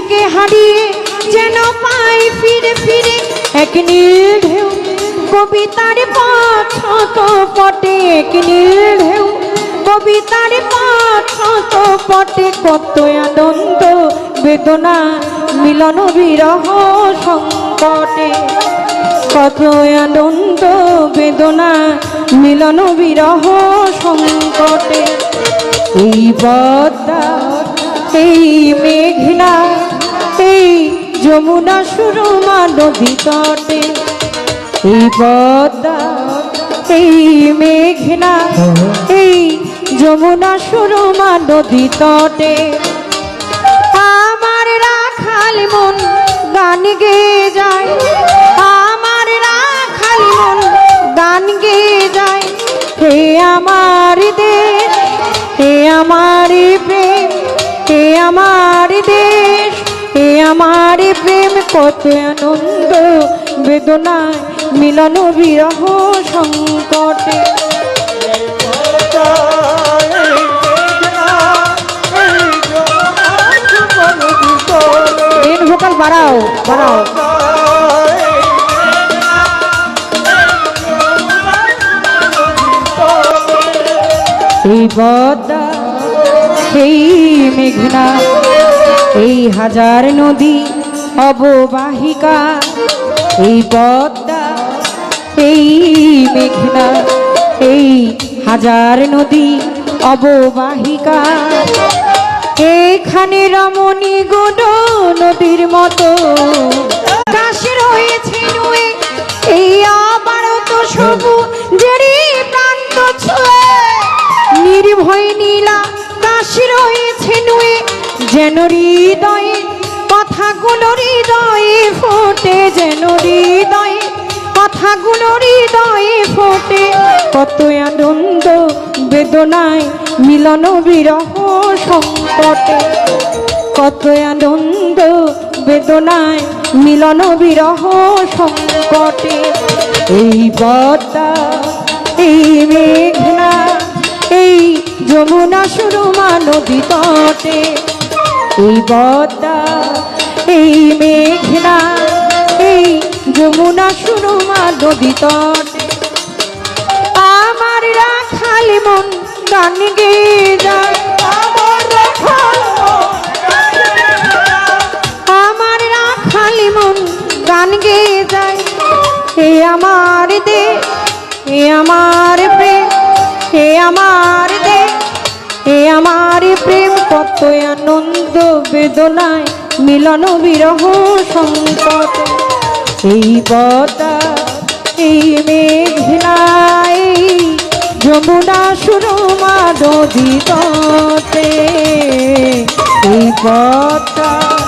নিজেকে হারিয়ে যেন পাই ফিরে ফিরে। এক নীল কবিতার পথ তো পটে এক নীল কবিতার পথ তো পটে কত আনন্দ, বেদনা, মিলন, বিরহ সংকটে। কত আনন্দ, বেদনা, মিলন, বিরহ সংকটে। এই বদ্দা এই মেঘনা যমুনা সুরমা নদী তটে এই পদ্মা, এই মেঘনা, এই যমুনা সুরমা নদী তটে আমার রাখাল মন গান গেয়ে যায়। আমার রাখাল মন গান গেয়ে যায়। হে আমার দেশ, হে আমার প্রেম, হে আমার আমার প্রেম কত আনন্দ, বেদনায় মিলন বিরহ সংকটে। ভোকাল বাড়াও বাড়াও। এই পদ্মা, এই মেঘনা এই হাজার নদী অববাহিকা, এই পদ্মা, এই মেঘনা, এই হাজার নদী অববাহিকা। এখানে রমণী গুলো নদীর মতো রয়েছে এই আবার তো সবুজেরই প্রান্ত ছুঁয়ে। নির্ভয় নীলা কাশ রয়েছে নুয়ে যেন হৃদয়ে, কথাগুলো হৃদয়ে ফোটে, যেন হৃদয়ে, কথাগুলো হৃদয়ে ফোটে। কত আনন্দ, বেদনায় মিলন বিরহ সংকটে। কত আনন্দ, বেদনায় মিলন বিরহ সংকটে। এই বদ্দা এই মেঘনা, এই যমুনা সুরমা নদী তটে। এই বদ্দা এই মেঘনা এই যমুনা সুরমা নদী তটে। আমার রাখাল মন গান গেয়ে যায়। আমার রাখাল মন গান গেয়ে যায়। হে আমার দে হে আমার প্রেম হে আমার দে আনন্দ, বেদনায় মিলন বিরহ সংকট। এই বতা এই মেঘনায় যমুনা সুরমা নদী তটে। এই পথা